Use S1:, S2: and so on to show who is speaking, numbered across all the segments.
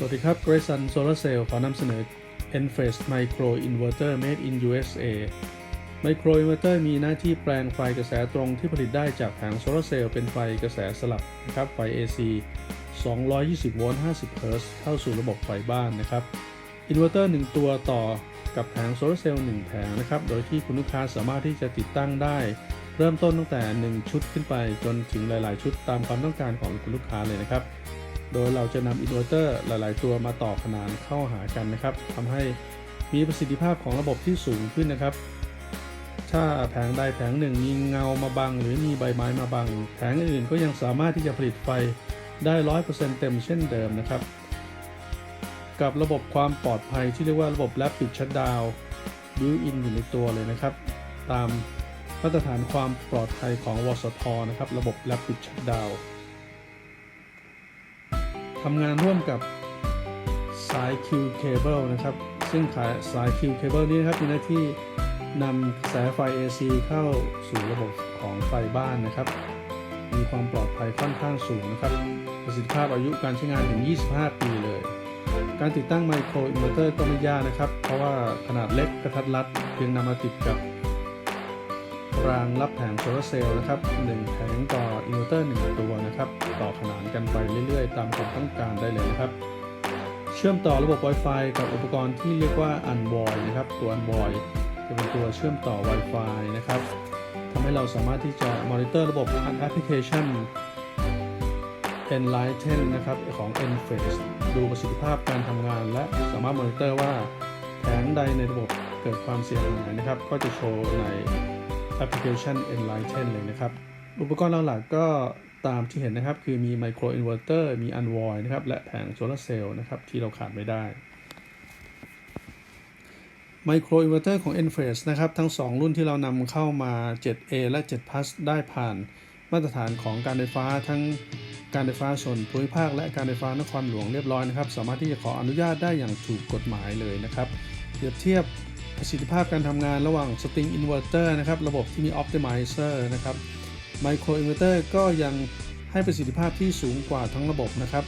S1: สวัสดีครับ Great Sun Solar Cell ขอนำเสนอ Enphase Micro Inverter Made in USA Micro Inverter มีหน้าที่แปลงไฟกระแสตรงที่ผลิตได้จากแผงโซลาร์เซลล์เป็นไฟกระแสสลับนะครับไฟ AC 220 โวลต์ 50 เฮิร์ตซ์เข้าสู่ระบบไฟบ้านนะครับ อินเวอร์เตอร์ 1 ตัวต่อกับแผงโซลาร์เซลล์ 1 แผงนะครับ โดยที่คุณลูกค้าสามารถที่จะติดตั้งได้ เริ่มต้นตั้งแต่ 1 ชุดขึ้นไปจนถึงหลาย ๆ ชุดตามความต้องการของคุณลูกค้าเลยนะครับ โดยเราจะนำอินเวอร์เตอร์หลาย ๆ ตัวมาต่อขนานเข้าหากันนะครับทำให้มีประสิทธิภาพของระบบที่สูงขึ้นนะครับ ถ้าแผงใดแผงหนึ่งมีเงามาบัง หรือมีใบไม้มาบัง แผงอื่นก็ยังสามารถที่จะผลิตไฟได้ 100%เต็มเช่นเดิมนะครับ กับระบบความปลอดภัยที่เรียกว่าระบบ Rapid Shutdown built-in อยู่ในตัวเลยนะครับ ตามมาตรฐานความปลอดภัยของวสทนะครับ ระบบ Rapid Shutdown ทำงานร่วมกับสาย Q Cable นะครับ ซึ่งขายสาย Q Cable นี้นะครับมีหน้าที่นำกระแสไฟ AC เข้าสู่ระบบของไฟบ้านนะครับ มีความปลอดภัยค่อนข้างสูงนะครับ ประสิทธิภาพอายุการใช้งานถึง 25 ปีเลย การติดตั้งไมโครอินเวอร์เตอร์ก็ไม่ยากนะครับ เพราะว่าขนาดเล็กกระทัดรัดเพียงนำมาติดกับรางรับแผงโซลาร์เซลล์นะครับ 1 แผงต่ออินเวอร์เตอร์ 1 ตัวนะครับ ต่อขนานกันไปเรื่อยๆ ตามความต้องการได้เลยนะครับ เชื่อมต่อระบบ Wi-Fi กับอุปกรณ์ที่เรียกว่า Unvoy นะครับ ตัว Unvoy จะเป็นตัวเชื่อมต่อ Wi-Fi นะครับทำให้เราสามารถที่จะมอนิเตอร์ระบบผ่านแอปพลิเคชัน Enlighten นะครับของ Enphase ดูประสิทธิภาพการทำงาน และสามารถมอนิเตอร์ว่าแผงใดในระบบเกิดความเสียหายนะครับ ก็จะโชว์ในแอปพลิเคชัน Enlighten เลยนะครับ อุปกรณ์หลักๆก็ ตามที่เห็นนะครับ คือมีไมโครอินเวอร์เตอร์มี Unvoy นะครับ และแผงโซลาร์เซลล์นะครับ ที่เราขาดไม่ได้ไมโครอินเวอร์เตอร์ของ Enphase นะครับ ทั้ง 2 รุ่นที่เรานำเข้ามา 7A และ 7 Plus ได้ผ่านมาตรฐานของการไฟฟ้าทั้งการไฟฟ้าส่วนภูมิภาคและการไฟฟ้านครหลวงเรียบร้อยนะครับ สามารถที่จะขออนุญาตได้อย่างถูกกฎหมายเลยนะครับ เปรียบเทียบประสิทธิภาพการทำงานระหว่าง String Inverter นะครับ ระบบที่มี Optimizer นะครับ Micro Inverter ก็ยังให้ประสิทธิภาพที่สูงกว่าทั้งระบบนะครับ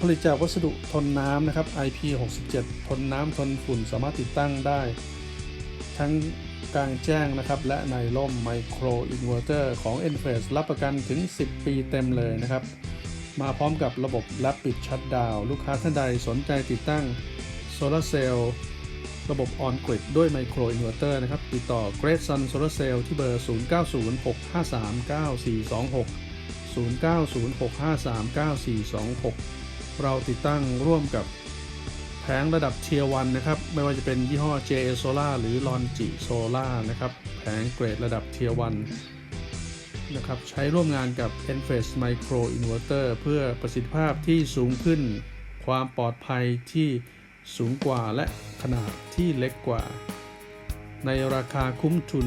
S1: ผลิตจากวัสดุทนน้ำนะครับ IP67 ทนน้ำทนฝุ่นสามารถติดตั้งได้ ทั้งกลางแจ้งนะครับ และในร่มไมโครอินเวอร์เตอร์ของ Enphase รับประกันถึง 10 ปีเต็มเลยนะครับ มาพร้อมกับระบบ Rapid Shutdown ลูกค้าท่านใดสนใจติดตั้งโซลาเซลล์ ระบบ On Grid ด้วยไมโครอินเวอร์เตอร์นะครับ ติดต่อ Great Sun Solar Cell ที่เบอร์ 0906539426 0906539426 เราติดตั้งร่วมกับแผงระดับเทียวันนะครับ ไม่ว่าจะเป็นยี่ห้อ JA Solar หรือ Longi Solar นะครับ แผงเกรดระดับเทียวันนะครับ ใช้ร่วมงานกับ Enphase Micro Inverter เพื่อประสิทธิภาพที่สูงขึ้น ความปลอดภัยที่ สูงกว่าและขนาดที่เล็กกว่า ในราคาคุ้มทุน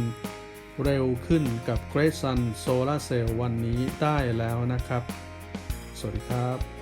S1: เร็วขึ้นกับ Great Sun Solar Cell วันนี้ได้แล้วนะครับ สวัสดีครับ